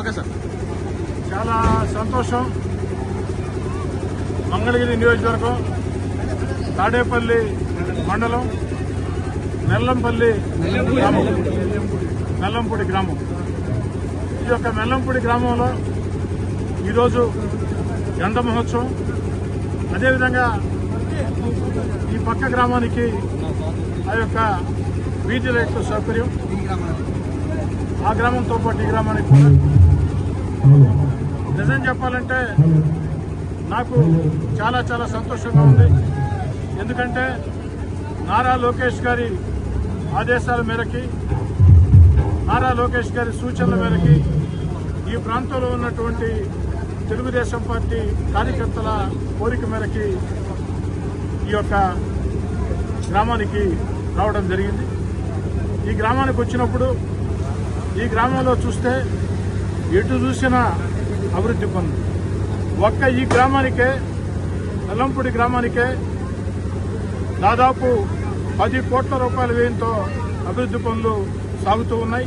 Okay sir. చాలా సంతోషం. మంగళగిరి నియోజకవర్గం తాడేపల్లి మండలం నెల్లంపల్లి గ్రామం. మెల్లంపూడి గ్రామం. ఈ యొక్క మెల్లంపూడి గ్రామంలో ఈరోజు గంధ మహోత్సవం. అదేవిధంగా ఈ పక్క గ్రామానికి ఆ యొక్క వీధి రైతు సౌకర్యం. ఆ గ్రామంతో పాటు ఈ గ్రామానికి కూడా చెప్పాలంటే నాకు చాలా చాలా సంతోషంగా ఉంది. ఎందుకంటే నారా లోకేష్ గారి ఆదేశాల మేరకి నారా లోకేష్ గారి సూచనల మేరకి ఈ ప్రాంతంలో ఉన్నటువంటి తెలుగుదేశం పార్టీ కార్యకర్తల కోరిక మేరకి ఈ యొక్క గ్రామానికి రావడం జరిగింది. ఈ గ్రామానికి వచ్చినప్పుడు ఈ గ్రామంలో చూస్తే ఎటు చూసినా అభివృద్ధి పనులు ఒక్క ఈ గ్రామానికే అల్లంపూడి గ్రామానికే దాదాపు పది కోట్ల రూపాయల వ్యయంతో అభివృద్ధి పనులు సాగుతూ ఉన్నాయి.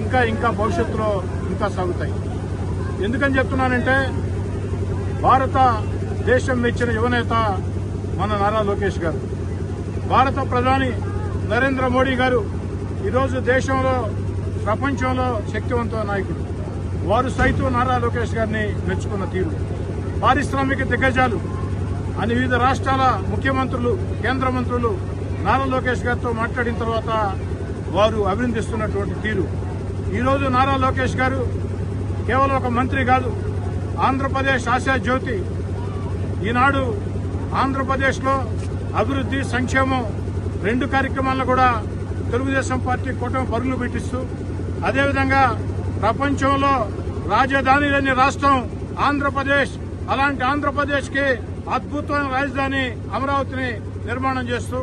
ఇంకా ఇంకా భవిష్యత్తులో ఇంకా సాగుతాయి. ఎందుకని చెప్తున్నానంటే భారత దేశం మెచ్చిన యువనేత మన నారా లోకేష్ గారు. భారత ప్రధాని నరేంద్ర మోడీ గారు ఈరోజు దేశంలో ప్రపంచంలో శక్తివంత నాయకుడు. వారు సైతం నారా లోకేష్ గారిని మెచ్చుకున్న తీరు. పారిశ్రామిక దిగ్గజాలు అని వివిధ రాష్ట్రాల ముఖ్యమంత్రులు కేంద్ర మంత్రులు నారా లోకేష్ గారితో మాట్లాడిన తర్వాత వారు అభినందిస్తున్నటువంటి తీరు. ఈరోజు నారా లోకేష్ గారు కేవలం ఒక మంత్రి కాదు ఆంధ్రప్రదేశ్ ఆశా జ్యోతి. ఈనాడు ఆంధ్రప్రదేశ్లో అభివృద్ధి సంక్షేమం రెండు కార్యక్రమాలను కూడా తెలుగుదేశం పార్టీ కూటమి పరుగులు పెట్టిస్తూ అదేవిధంగా ప్రపంచంలో రాజధాని లేని రాష్ట్రం ఆంధ్రప్రదేశ్. అలాంటి ఆంధ్రప్రదేశ్కి అద్భుతమైన రాజధాని అమరావతిని నిర్మాణం చేస్తూ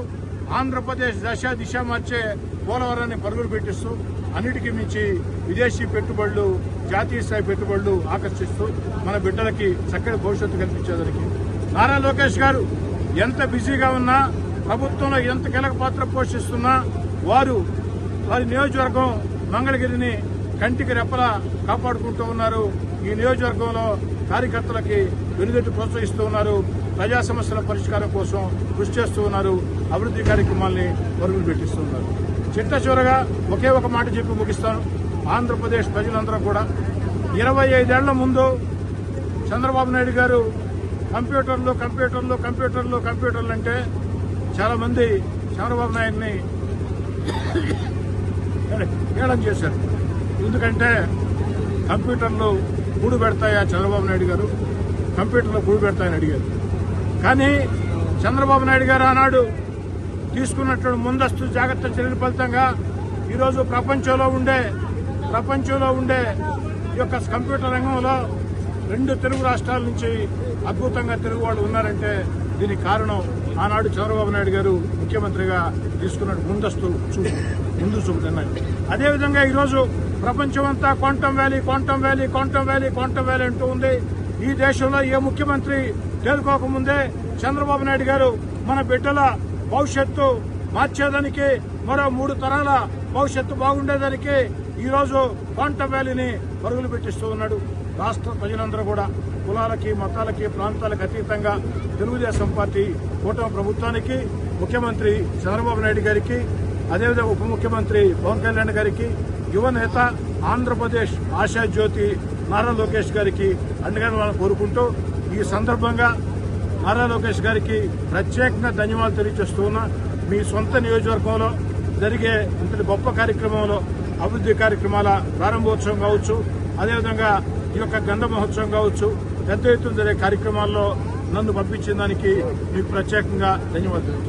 ఆంధ్రప్రదేశ్ దశ దిశ మార్చే పోలవరాన్ని పరుగులు పెట్టిస్తూ అన్నిటికీ మించి విదేశీ పెట్టుబడులు జాతీయ స్థాయి పెట్టుబడులు ఆకర్షిస్తూ మన బిడ్డలకి చక్కటి భవిష్యత్తు కల్పించేదానికి. నారా లోకేష్ గారు ఎంత బిజీగా ఉన్నా ప్రభుత్వంలో ఎంత కీలక పాత్ర పోషిస్తున్నా వారు వారి నియోజకవర్గం మంగళగిరిని కంటికి రెప్పలా కాపాడుకుంటూ ఉన్నారు. ఈ నియోజకవర్గంలో కార్యకర్తలకి వెనుగట్టు ప్రోత్సహిస్తూ ఉన్నారు. ప్రజా సమస్యల పరిష్కారం కోసం కృషి చేస్తూ ఉన్నారు. అభివృద్ధి కార్యక్రమాల్ని పరుగులు పెట్టిస్తున్నారు చిట్ట చివరగా ఒకే ఒక మాట చెప్పి ముగిస్తాను. ఆంధ్రప్రదేశ్ ప్రజలందరూ కూడా ఇరవై ఐదేళ్ళ ముందు చంద్రబాబు నాయుడు గారు కంప్యూటర్లు కంప్యూటర్లు కంప్యూటర్లు కంప్యూటర్లు అంటే చాలా మంది చంద్రబాబు నాయుడిని ఏడం చేశారు. ఎందుకంటే కంప్యూటర్లు గూడు పెడతాయా చంద్రబాబు నాయుడు గారు? కంప్యూటర్లు గూడు పెడతాయని అడిగారు. కానీ చంద్రబాబు నాయుడు గారు ఆనాడు తీసుకున్నటువంటి ముందస్తు జాగ్రత్త చర్యల ఫలితంగా ఈరోజు ప్రపంచంలో ఉండే ప్రపంచంలో ఉండే ఈ యొక్క కంప్యూటర్ రంగంలో రెండు తెలుగు రాష్ట్రాల నుంచి అద్భుతంగా తెలుగు వాళ్ళు ఉన్నారంటే దీనికి కారణం ఆనాడు చంద్రబాబు నాయుడు గారు ముఖ్యమంత్రిగా తీసుకున్న ముందస్తు చూపు ముందు చూపుతున్నాయి అదేవిధంగా ఈరోజు ప్రపంచమంతా quantum valley quantum valley quantum valley quantum valley అంటూ ఉంది. ఈ దేశంలో ఏ ముఖ్యమంత్రి తేలుకోకముందే చంద్రబాబు నాయుడు గారు మన బిడ్డల భవిష్యత్తు మార్చేదానికి మరో మూడు తరాల భవిష్యత్తు బాగుండేదానికి ఈరోజు క్వాంటం వ్యాలీని పరుగులు పెట్టిస్తూ ఉన్నాడు. రాష్ట్ర ప్రజలందరూ కూడా కులాలకి మతాలకి ప్రాంతాలకు అతీతంగా తెలుగుదేశం పార్టీ కూటమి ప్రభుత్వానికి ముఖ్యమంత్రి చంద్రబాబు నాయుడు గారికి అదేవిధంగా ఉప ముఖ్యమంత్రి పవన్ కళ్యాణ్ గారికి యువ నేత ఆంధ్రప్రదేశ్ ఆశా జ్యోతి నారా లోకేష్ గారికి అండగా వాళ్ళని కోరుకుంటూ ఈ సందర్భంగా నారా లోకేష్ గారికి ప్రత్యేకంగా ధన్యవాదాలు తెలియజేస్తూ మీ సొంత నియోజకవర్గంలో జరిగే ఇంతటి గొప్ప కార్యక్రమంలో అభివృద్ధి కార్యక్రమాల ప్రారంభోత్సవం కావచ్చు అదేవిధంగా ఈ యొక్క గంధ మహోత్సవం కావచ్చు పెద్ద ఎత్తున జరిగే కార్యక్రమాల్లో నన్ను పంపించిన దానికి మీకు ప్రత్యేకంగా ధన్యవాదాలు.